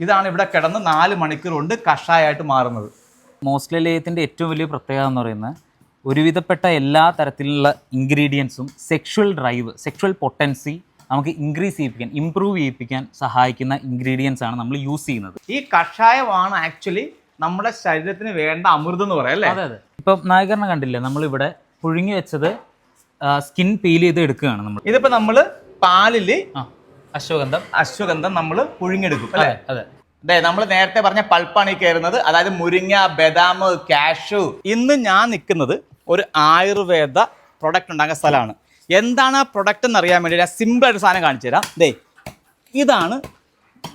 ഇതാണ് ഇവിടെ കിടന്ന് നാല് മണിക്കൂർ കൊണ്ട് കഷായമായിട്ട് മാറുന്നത്. മോസ്റ്റ്ലി ലേയത്തിന്റെ ഏറ്റവും വലിയ പ്രത്യേകത എന്ന് പറയുന്നത് ഒരുവിധപ്പെട്ട എല്ലാ തരത്തിലുള്ള ഇൻഗ്രീഡിയൻസും സെക്ഷുവൽ ഡ്രൈവ് സെക്ഷുവൽ പൊട്ടൻസി നമുക്ക് ഇൻക്രീസ് ചെയ്യിപ്പിക്കാൻ ഇമ്പ്രൂവ് ചെയ്യിപ്പിക്കാൻ സഹായിക്കുന്ന ഇൻഗ്രീഡിയൻസ് ആണ് നമ്മൾ യൂസ് ചെയ്യുന്നത്. ഈ കഷായമാണ് ആക്ച്വലി നമ്മുടെ ശരീരത്തിന് വേണ്ട അമൃതം എന്ന് പറയാം അല്ലേ? അതെ അതെ. ഇപ്പം നായകരണ കണ്ടില്ലേ? നമ്മളിവിടെ പുഴുങ്ങി വെച്ചത് സ്കിൻ പീൽ ചെയ്ത് എടുക്കുകയാണ് നമ്മൾ. ഇതിപ്പോ നമ്മൾ പാലിൽ ആ. അശ്വഗന്ധം. അശ്വഗന്ധം നമ്മൾ പുഴുങ്ങിയെടുക്കും അല്ലേ? അതെ അതെ. നമ്മൾ നേരത്തെ പറഞ്ഞ പൾപ്പാണ് ഈ കയറുന്നത്. അതായത് മുരിങ്ങ ബദാം കാഷു ഇന്ന് ഞാൻ നിൽക്കുന്നത് ഒരു ആയുർവേദ പ്രൊഡക്റ്റ് ഉണ്ടാക്കുന്ന സ്ഥലമാണ്. എന്താണ് ആ പ്രൊഡക്റ്റ് എന്ന് അറിയാൻ വേണ്ടി ഞാൻ സിമ്പിൾ ആയിട്ട് സാധനം കാണിച്ചു തരാം. ദേ ഇതാണ്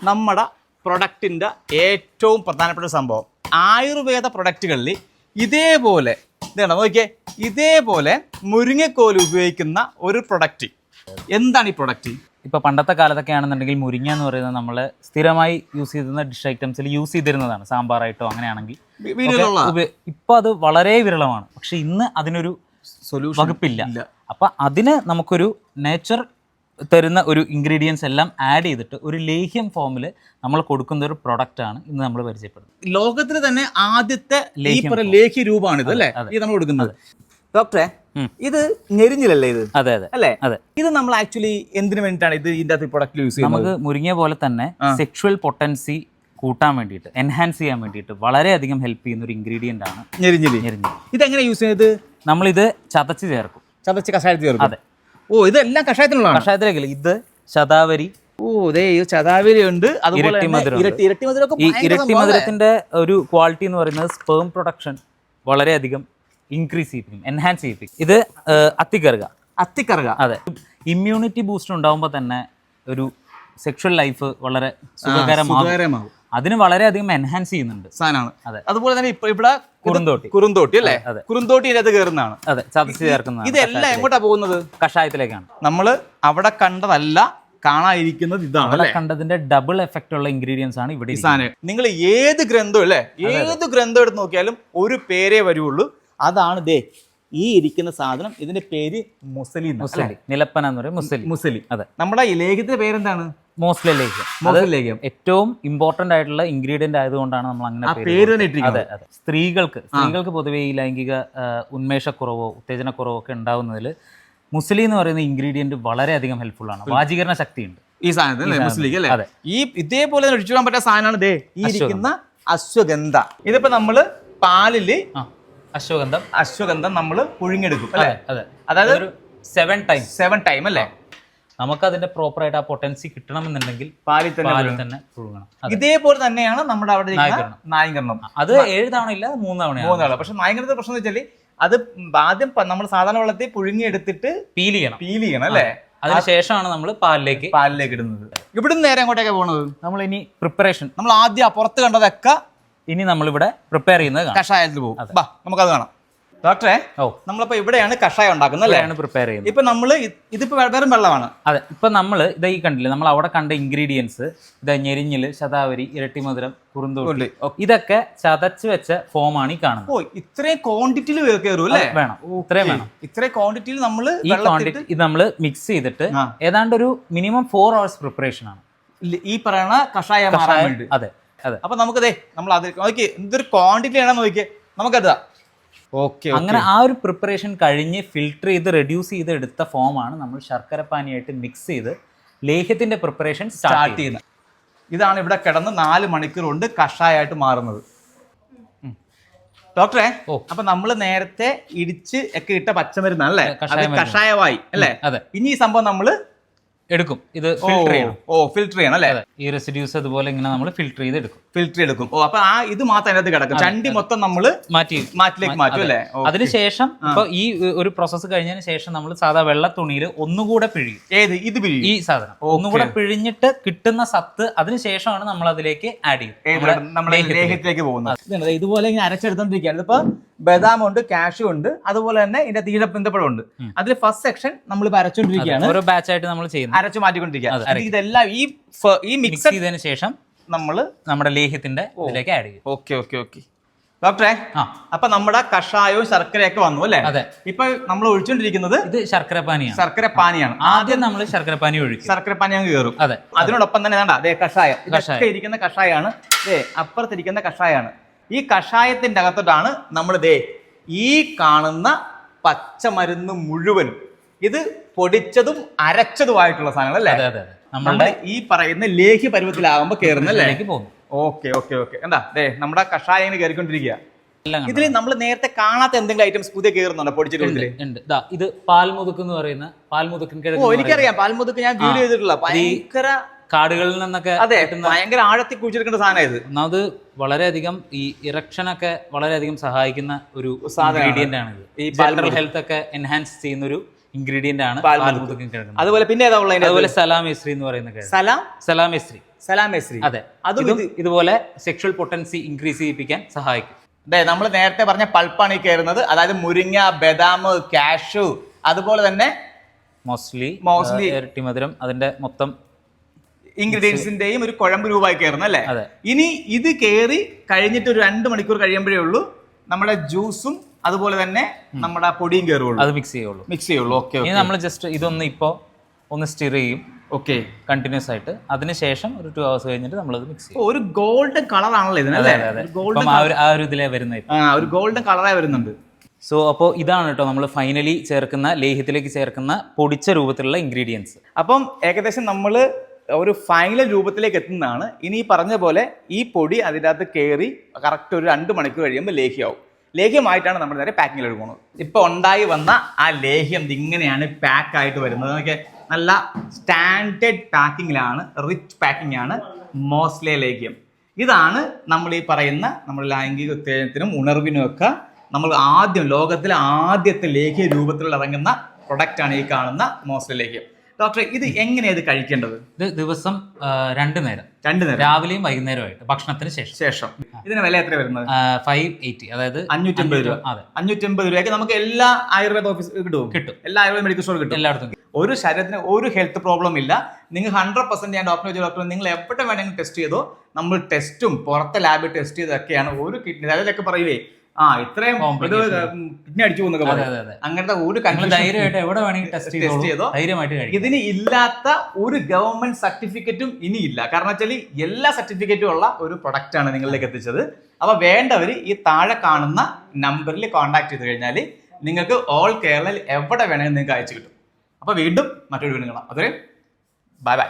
നമ്മുടെ പ്രൊഡക്റ്റിന്റെ ഏറ്റവും പ്രധാനപ്പെട്ട സംഭവം. ആയുർവേദ പ്രൊഡക്റ്റുകളിൽ ഇതേപോലെ ഇതാണ് നോക്കിയേ ഇതേപോലെ മുരിങ്ങക്കോൽ ഉപയോഗിക്കുന്ന ഒരു പ്രൊഡക്റ്റ് എന്താണ് ഈ പ്രൊഡക്റ്റ് ഇപ്പോൾ പണ്ടത്തെ കാലത്തൊക്കെ ആണെന്നുണ്ടെങ്കിൽ മുരിങ്ങ എന്ന് പറയുന്നത് നമ്മൾ സ്ഥിരമായി യൂസ് ചെയ്തിരുന്ന ഡിഷ് ഐറ്റംസിൽ യൂസ് ചെയ്തിരുന്നതാണ്. സാമ്പാറായിട്ടോ അങ്ങനെയാണെങ്കിൽ. ഇപ്പോൾ അത് വളരെ വിരളമാണ്. പക്ഷെ ഇന്ന് അതിനൊരു സൊല്യൂഷൻ വകുപ്പില്ല. അപ്പം അതിന് നമുക്കൊരു നേച്ചർ തരുന്ന ഒരു ഇൻഗ്രീഡിയൻസ് എല്ലാം ആഡ് ചെയ്തിട്ട് ഒരു ലേഹ്യം ഫോമിൽ നമ്മൾ കൊടുക്കുന്ന ഒരു പ്രൊഡക്റ്റ് ആണ് ഇന്ന് നമ്മൾ പരിചയപ്പെടുന്നത്. ലോകത്തിൽ തന്നെ ആദ്യത്തെ ലേഹ്യ ലേഹ്യം രൂപമാണ് ഇത് അല്ലേ? ഇത് നമ്മൾ കൊടുക്കുന്നത്. ഡോക്ടറെ. ഇത് ഞെരിഞ്ഞിലല്ലേ ഇത്? അതെ അതെ. അല്ലേ? അതെ. ഇത് നമ്മൾ ആക്ച്വലി എന്തിനു വേണ്ടിയിട്ടാണ് ഇത് ഇതിന്റെ അകത്ത് പ്രൊഡക്റ്റ് യൂസ് ചെയ്യുന്നത്? നമുക്ക് മുരിങ്ങിയ പോലെ തന്നെ സെക്ഷുവൽ പൊട്ടൻസി കൂട്ടാൻ വേണ്ടിയിട്ട് എൻഹാൻസ് ചെയ്യാൻ വേണ്ടിയിട്ട് വളരെയധികം ഹെൽപ്പ് ചെയ്യുന്ന ഒരു ഇൻഗ്രീഡിയന്റ് ആണ് ഞെരിഞ്ഞിൽ? ഞെരിഞ്ഞി എങ്ങനെ യൂസ് ചെയ്യുന്നത് ഇത്? ചതച്ച് ചേർക്കും. ചതച്ച് കഷായത്തിൽ ചേർക്കും? അതെ. ഓ ഇതെല്ലാം കഷായത്തിനുള്ളതാണ്? കഷായത്തിലേക്കില്ല ഇത് ശതാവരി ഓ ദേ ചതാവരി ഉണ്ട്. ഇരട്ടി മധുരം ഇരട്ടി? മധുരത്തിന്റെ ഒരു ക്വാളിറ്റി എന്ന് പറയുന്നത് സ്പേം പ്രൊഡക്ഷൻ വളരെയധികം ഇൻക്രീസ് ചെയ്യിപ്പിക്കും എൻഹാൻസ് ചെയ്യിപ്പിക്കും. ഇത് അത്തിക്കറുക. അത്തിക്കറുക. അതെ. ഇമ്മ്യൂണിറ്റി ബൂസ്റ്റ് ഉണ്ടാകുമ്പോൾ തന്നെ ഒരു സെക്ഷൽ ലൈഫ് വളരെ സുഖകരമാകും. അതിന് വളരെയധികം എൻഹാൻസ് ചെയ്യുന്നുണ്ട്. സാധനമാണ്. അതെ. അതുപോലെ തന്നെ ഇപ്പൊ ഇവിടെ കുറുന്തോട്ടി. കുറുന്തോട്ടി അല്ലേ? അതെ. കുറുന്തോട്ടി അത് കയറുന്നതാണ്. അതെ ചതച്ച് ചേർക്കുന്ന ഇതെല്ലാം എങ്ങോട്ടാ പോകുന്നത്? കഷായത്തിലേക്കാണ്. നമ്മൾ അവിടെ കണ്ടതല്ല കാണാതിരിക്കുന്നത് ഇതാണ് കണ്ടതിന്റെ ഡബിൾ എഫക്റ്റ് ഉള്ള ഇൻഗ്രീഡിയൻസ് ആണ് ഇവിടെ നിങ്ങൾ ഏത് ഗ്രന്ഥം അല്ലേ? ഏത് ഗ്രന്ഥം എടുത്ത് നോക്കിയാലും ഒരു പേരേ വരുള്ളൂ അതാണ് ദേ ഈ ഇരിക്കുന്ന സാധനം ഇതിന്റെ പേര് മുസലി മുസലി. നിലപ്പന എന്ന് പറയും മുസലി. മുസലി. അതെ. നമ്മുടെ ഈ ലേഖത്തിന്റെ പേരെന്താണ്? മോസ്ലി ലേഖ്യം മോസ്ലി ലേഖ്യം ഏറ്റവും ഇമ്പോർട്ടന്റ് ആയിട്ടുള്ള ഇൻഗ്രീഡിയന്റ് ആയതുകൊണ്ടാണ് നമ്മൾ അങ്ങനെ പേര് അതെ അതെ. സ്ത്രീകൾക്ക് സ്ത്രീകൾക്ക് പൊതുവേ ഈ ലൈംഗിക ഉന്മേഷക്കുറവോ ഉത്തേജനക്കുറവോ ഒക്കെ ഉണ്ടാവുന്നതിൽ മുസ്ലി എന്ന് പറയുന്ന ഇൻഗ്രീഡിയന്റ് വളരെയധികം ഹെൽപ്ഫുൾ ആണ്. വാചീകരണ ശക്തിയുണ്ട്. ഈ സാധനത്തിൽ അതെ. ഈ ഇതേപോലെ ഒഴിച്ചു പറ്റാൻ സാധനമാണ് ഈ ഇരിക്കുന്ന അശ്വഗന്ധ. ഇതിപ്പോ നമ്മൾ പാലിൽ അശ്വഗന്ധം. അശ്വഗന്ധം നമ്മൾ പുഴുങ്ങിയെടുക്കും അല്ലേ? അതെ അതെ. അതായത് ഒരു സെവൻ ടൈം സെവൻ ടൈം അല്ലേ? നമുക്ക് അതിന്റെ പ്രോപ്പർ ആയിട്ട് ആ പൊട്ടൻസി കിട്ടണമെന്നുണ്ടെങ്കിൽ പാലിൽ തന്നെ പാലിൽ തന്നെ പുഴുങ്ങണം. ഇതേപോലെ തന്നെയാണ് നമ്മുടെ അവിടെ നായകരണം. അത് ഏഴ് തവണ ഇല്ല മൂന്ന് തവണ മൂന്ന് തവണ. പക്ഷെ നായകരണത്തെ പ്രശ്നം വെച്ചാൽ വെച്ചാൽ അത് ആദ്യം നമ്മൾ സാധാരണ വെള്ളത്തിൽ പുഴുങ്ങിയെടുത്തിട്ട് പീൽ ചെയ്യണം. പീൽ ചെയ്യണം അല്ലേ അതിനുശേഷമാണ് നമ്മൾ പാലിലേക്ക് പാലിലേക്ക് ഇടുന്നത്. ഇവിടുന്ന് നേരെ അങ്ങോട്ടേക്ക് പോകുന്നത് നമ്മൾ ഇനി പ്രിപ്പറേഷൻ നമ്മൾ ആദ്യം പുറത്ത് കണ്ടതൊക്കെ ഇനി നമ്മളിവിടെ പ്രിപ്പയർ ചെയ്യുന്നത് കഷായത്തിൽ പോകും. നമുക്കത് കാണാം. ഡോക്ടറെ ഓ. നമ്മളിപ്പോ ഇവിടെയാണ് കഷായം ഉണ്ടാക്കുന്നത് അല്ലേ? പ്രിപ്പയർ ചെയ്യുന്നത്. ഇപ്പൊ നമ്മൾ ഇത് ഇതിപ്പോ വെറും വെള്ളമാണ്. അതെ ഇപ്പൊ നമ്മൾ ഇതായി ഈ കണ്ടില്ലേ നമ്മൾ അവിടെ കണ്ട ഇൻഗ്രീഡിയൻസ് ഇത് ഞെരിഞ്ഞിൽ ശതാവരി ഇരട്ടിമധുരം കുറുന്തോട്ടി ഉണ്ട്. ഇതൊക്കെ ചതച്ച് വെച്ച ഫോമാണ് ഈ കാണുന്നത്. ഓ ഇത്രയും ക്വാണ്ടിറ്റിയിൽ കയറും അല്ലേ? വേണം. ഇത്രയും വേണം. ഇത്രയും ക്വാണ്ടിറ്റിയിൽ നമ്മൾ ഈ ക്വാണ്ടിറ്റി ഇത് നമ്മൾ മിക്സ് ചെയ്തിട്ട്. ഏതാണ്ട് ഒരു മിനിമം ഫോർ അവേഴ്സ് പ്രിപ്പറേഷൻ ആണ്. ഈ പറയുന്ന കഷായം അതെ. അപ്പൊ നമുക്ക് ദേ നമ്മൾ അത് നോക്കി എന്തൊരു ക്വാണ്ടിറ്റി ആണെന്ന് നോക്കിയേ നമുക്കത്. ഓക്കെ അങ്ങനെ ആ ഒരു പ്രിപ്പറേഷൻ കഴിഞ്ഞ് ഫിൽട്ടർ ചെയ്ത് റെഡ്യൂസ് ചെയ്ത് എടുത്ത ഫോമാണ് നമ്മൾ ശർക്കര പാനിയായിട്ട് മിക്സ് ചെയ്ത് ലേഹ്യത്തിന്റെ പ്രിപ്പറേഷൻ സ്റ്റാർട്ട് ചെയ്യുന്നത്. ഇതാണ് ഇവിടെ കിടന്ന് നാല് മണിക്കൂർ കൊണ്ട് കഷായമായിട്ട് മാറുന്നത്. ഡോക്ടറെ ഓ. അപ്പൊ നമ്മൾ നേരത്തെ ഇടിച്ച് ഒക്കെ ഇട്ട പച്ചമരുന്നാണ് അല്ലേ? അത് കഷായമായി അല്ലേ? അതെ. ഇനി ഈ സംഭവം നമ്മൾ എടുക്കും. ഇത് ഫിൽട്ടർ ചെയ്യണം. ഓ ഫിൽട്ടർ ചെയ്യണം അല്ലേ? ഈ റെസിഡ്യൂസ് അതുപോലെ ഇങ്ങനെ നമ്മൾ ഫിൽട്ടർ ചെയ്ത് എടുക്കും. ഫിൽട്ടർ എടുക്കും. ഓ അപ്പൊ ആ ഇത് മാത്രം അതിനകത്ത് കിടക്കും. ചണ്ടി മൊത്തം നമ്മൾ മാറ്റി മാറ്റിലേക്ക് മാറ്റും അല്ലേ? അതിനുശേഷം ഇപ്പൊ ഈ ഒരു പ്രോസസ്സ് കഴിഞ്ഞതിന് ശേഷം നമ്മൾ സാധാ വെള്ള തുണിയിൽ ഒന്നുകൂടെ പിഴിയും. ഏത്? ഇത് പിഴിയും. ഈ സാധനം. ഒന്നുകൂടെ പിഴിഞ്ഞിട്ട് കിട്ടുന്ന സത്ത് അതിനുശേഷമാണ് നമ്മൾ അതിലേക്ക് ആഡ് ചെയ്യും. ലേഹ്യത്തിലേക്ക്. പോകുന്നത്. ഇതുപോലെ ഇങ്ങനെ അരച്ചെടുത്തോണ്ടിരിക്കുകയാണ്. ഇതിപ്പോ ബദാം ഉണ്ട് കാഷു ഉണ്ട് അതുപോലെ തന്നെ ഇതിന്റെ തീരപ്പിന്തപ്പഴം ഉണ്ട്. അതിൽ ഫസ്റ്റ് സെക്ഷൻ നമ്മൾ ഇപ്പൊ അരച്ചോണ്ടിരിക്കുകയാണ്. ഓരോ ബാച്ച് ആയിട്ട് നമ്മൾ ചെയ്യുന്നത് അരച്ചു മാറ്റിക്കൊണ്ടിരിക്കുകയാണ് ഇത് ഇതെല്ലാം ഈ ഈ മിക്സ് ചെയ്തതിനു ശേഷം നമ്മൾ നമ്മുടെ ലേഹ്യത്തിന്റെ ഇതിലേക്ക് ആഡ് ചെയ്യും ഓക്കെ ഓക്കെ ഓക്കെ. ഡോക്ടറെ അപ്പൊ നമ്മുടെ കഷായവും ശർക്കരയൊക്കെ വന്നു അല്ലേ? അതെ. ഇപ്പൊ നമ്മൾ ഒഴിച്ചുകൊണ്ടിരിക്കുന്നത് ഇത് ശർക്കര പാനിയാണ് ശർക്കര പാനിയാണ് ആദ്യം നമ്മൾ ശർക്കര പാനി ഒഴിക്കും. ശർക്കര പാനി അങ്ങ് കയറും. അതെ അതിനോടൊപ്പം തന്നെ വേണ്ട അതെ കഷായം. ഇരിക്കുന്ന കഷായാണ് ദേ അപ്പുറത്തിരിക്കുന്ന കഷായാണ് ഈ കഷായത്തിന്റെ അകത്തോട്ടാണ് നമ്മൾ ദേ ഈ കാണുന്ന പച്ചമരുന്ന് മുഴുവൻ ഇത് പൊടിച്ചതും അരച്ചതുമായിട്ടുള്ള സാധനങ്ങൾ അല്ലേ? അതെ അതെ നമ്മുടെ ഈ പറയുന്ന ലേഹ്യ പരുവത്തിലാകുമ്പോൾ കയറുന്ന ഇതിലേക്ക് പോകുന്നു. Okay okay okay. എന്താ ദേ നമ്മുടെ കഷായം കയറിക്കൊണ്ടിരിക്കുക. ഇതിൽ നമ്മൾ നേരത്തെ കാണാത്ത എന്തെങ്കിലും ഐറ്റംസ് പുതിയ കയറുന്നുണ്ടോ പൊടിച്ച രൂപത്തിൽ ദാ ഇത് പാൽമുതുക്ക് എന്ന് പറയുന്ന പാൽമുതുക്കൻ ഓ കിഴങ്ങ് എനിക്കറിയാം. പാൽമുതുക്ക് ഞാൻ വീഡിയോ ചെയ്തിട്ടുള്ള ഭയങ്കര കാടുകളിൽ നിന്നൊക്കെ അതെ ഭയങ്കര ആഴത്തിൽ കുഴിച്ചെടുക്കേണ്ട സാധനം ഇത്. ഒന്നാമത് വളരെയധികം ഈ ഇറക്ഷനൊക്കെ വളരെയധികം സഹായിക്കുന്ന ഒരു. ഇൻഗ്രീഡിയന്റ് ആണ് ഈ ജനറൽ ഹെൽത്ത് ഒക്കെ എൻഹാൻസ് ചെയ്യുന്ന ഒരു ഇൻഗ്രീഡിയന്റ് ആണ് അതുപോലെ പിന്നെ അതുപോലെ സലാം അതുപോലെ സലാമേശ്രി എന്ന് പറയുന്ന സലാം? സലാം ഇസ്രി സലാം ഇസ്രി അതെ. അതും ഇതുപോലെ സെക്ഷൽ പൊട്ടൻസി ഇൻക്രീസ് ചെയ്യിപ്പിക്കാൻ സഹായിക്കും. അതെ നമ്മൾ നേരത്തെ പറഞ്ഞ പൾപ്പാണ് ഈ കയറുന്നത്. അതായത് മുരിങ്ങ ബദാം കാഷു അതുപോലെ തന്നെ മോസ്റ്റ്ലി മോസ്റ്റ്ലി ഇരട്ടിമധുരം അതിന്റെ മൊത്തം ഇൻഗ്രീഡിയൻസിന്റെയും ഒരു കുഴമ്പ് രൂപമായി കയറുന്നു അല്ലേ? ഇനി ഇത് കയറി കഴിഞ്ഞിട്ട് ഒരു രണ്ട് മണിക്കൂർ കഴിയുമ്പോഴേ ഉള്ളൂ. നമ്മുടെ ജ്യൂസും അതുപോലെ തന്നെ നമ്മുടെ പൊടിയും കയറുള്ളൂ അത് മിക്സ് ചെയ്യുള്ളൂ മിക്സ് ചെയ്യുള്ളൂ ഓക്കെ ഇനി നമ്മൾ ജസ്റ്റ് ഇതൊന്ന് ഇപ്പോൾ ഒന്ന് സ്റ്റിർ ചെയ്യും. ഓക്കെ കണ്ടിന്യൂസ് ആയിട്ട്. അതിനുശേഷം ഒരു ടു അവേഴ്സ് കഴിഞ്ഞിട്ട് നമ്മൾ അത് മിക്സ് ചെയ്യും ഒരു ഗോൾഡൻ കളർ ആണല്ലോ ഇതിനല്ലേ ഗോൾഡൻ ആ ഒരു ആ ഒരു ഇതിലേ വരുന്നത് ആ ഒരു ഗോൾഡൻ കളറായി വരുന്നുണ്ട്. സോ അപ്പോൾ ഇതാണ് കേട്ടോ നമ്മൾ ഫൈനലി ചേർക്കുന്ന ലേഹ്യത്തിലേക്ക് ചേർക്കുന്ന പൊടിച്ച രൂപത്തിലുള്ള ഇൻഗ്രീഡിയൻസ് അപ്പം ഏകദേശം നമ്മൾ ഒരു ഫൈനൽ രൂപത്തിലേക്ക് എത്തുന്നതാണ്. ഇനി പറഞ്ഞ പോലെ ഈ പൊടി അതിന്റെ അകത്ത് കയറി കറക്റ്റ് ഒരു രണ്ട് മണിക്കൂർ കഴിയുമ്പോൾ ലേഹ്യമാവും ലേഹ്യമായിട്ടാണ് നമ്മൾ നേരെ പാക്കിങ്ങിൽ എടുക്കുന്നത് ഇപ്പൊ ഉണ്ടായി വന്ന ആ ലേഹ്യം ഇങ്ങനെയാണ് പാക്ക് ആയിട്ട് വരുന്നത്. നമുക്ക് നല്ല സ്റ്റാൻഡേർഡ് പാക്കിങ്ങിലാണ് റിച്ച് പാക്കിംഗ് ആണ് മോസ്ലെ ലേഹ്യം. ഇതാണ് നമ്മൾ ഈ പറയുന്ന നമ്മൾ ലൈംഗിക ഉത്തേജനത്തിനും ഉണർവിനും ഒക്കെ നമ്മൾ ആദ്യം ലോകത്തിലെ ആദ്യത്തെ ലേഖ്യ രൂപത്തിൽ ഇറങ്ങുന്ന പ്രൊഡക്റ്റാണ് ഈ കാണുന്ന മോസ്ലെ ലേഖ്യം ഡോക്ടറെ ഇത് എങ്ങനെയാണ് ഇത് കഴിക്കേണ്ടത്? ഇത് ദിവസം രണ്ടു നേരം. രണ്ടു നേരം. രാവിലെയും വൈകുന്നേരമായിട്ട് ഭക്ഷണത്തിന് ശേഷം. ശേഷം. ഇതിന് വില എത്ര വരുന്നത്? ഫൈവ് എയ്റ്റി അതായത് അഞ്ഞൂറ്റമ്പത് രൂപ. അതെ. അഞ്ഞൂറ്റമ്പത് രൂപയ്ക്ക് നമുക്ക് എല്ലാ ആയുർവേദ ഓഫീസ് കിട്ടും. കിട്ടും. എല്ലാ ആയുർവേദ മെഡിക്കൽ സ്റ്റോർ കിട്ടും. എല്ലായിടത്തും ഒരു ശരീരത്തിന് ഒരു ഹെൽത്ത് പ്രോബ്ലം ഇല്ല. നിങ്ങൾ ഹൺഡ്രഡ് പെർസെന്റ് ഞാൻ ഡോക്ടർ ചോദിച്ചു ഡോക്ടർ നിങ്ങൾ എവിടെ വേണമെങ്കിലും ടെസ്റ്റ് ചെയ്തോ? നമ്മൾ ടെസ്റ്റും പുറത്തെ ലാബിൽ ടെസ്റ്റ് ചെയ്തൊക്കെയാണ് ഒരു കിഡ്നി അതിലൊക്കെ പറയുവേ ആ ഇത്രയും അടിച്ചു പോകുന്നൊക്കെ അങ്ങനത്തെ ഒരു ധൈര്യമായിട്ട് എവിടെ വേണമെങ്കിൽ ടെസ്റ്റ് ചെയ്തോ? ധൈര്യമായിട്ട് ഇതിന് ഇല്ലാത്ത ഒരു ഗവൺമെന്റ് സർട്ടിഫിക്കറ്റും ഇനിയില്ല. കാരണം വെച്ചാൽ എല്ലാ സർട്ടിഫിക്കറ്റും ഉള്ള ഒരു പ്രൊഡക്റ്റ് ആണ് നിങ്ങളിലേക്ക് എത്തിച്ചത്. അപ്പൊ വേണ്ടവർ ഈ താഴെ കാണുന്ന നമ്പറിൽ കോൺടാക്ട് ചെയ്ത് കഴിഞ്ഞാൽ നിങ്ങൾക്ക് ഓൾ കേരളയിൽ എവിടെ വേണമെങ്കിലും നിങ്ങൾക്ക് അയച്ചു കിട്ടും. അപ്പൊ വീണ്ടും മറ്റൊരു വീണ്ടും കാണാം. അതുവരെ ബൈ ബൈ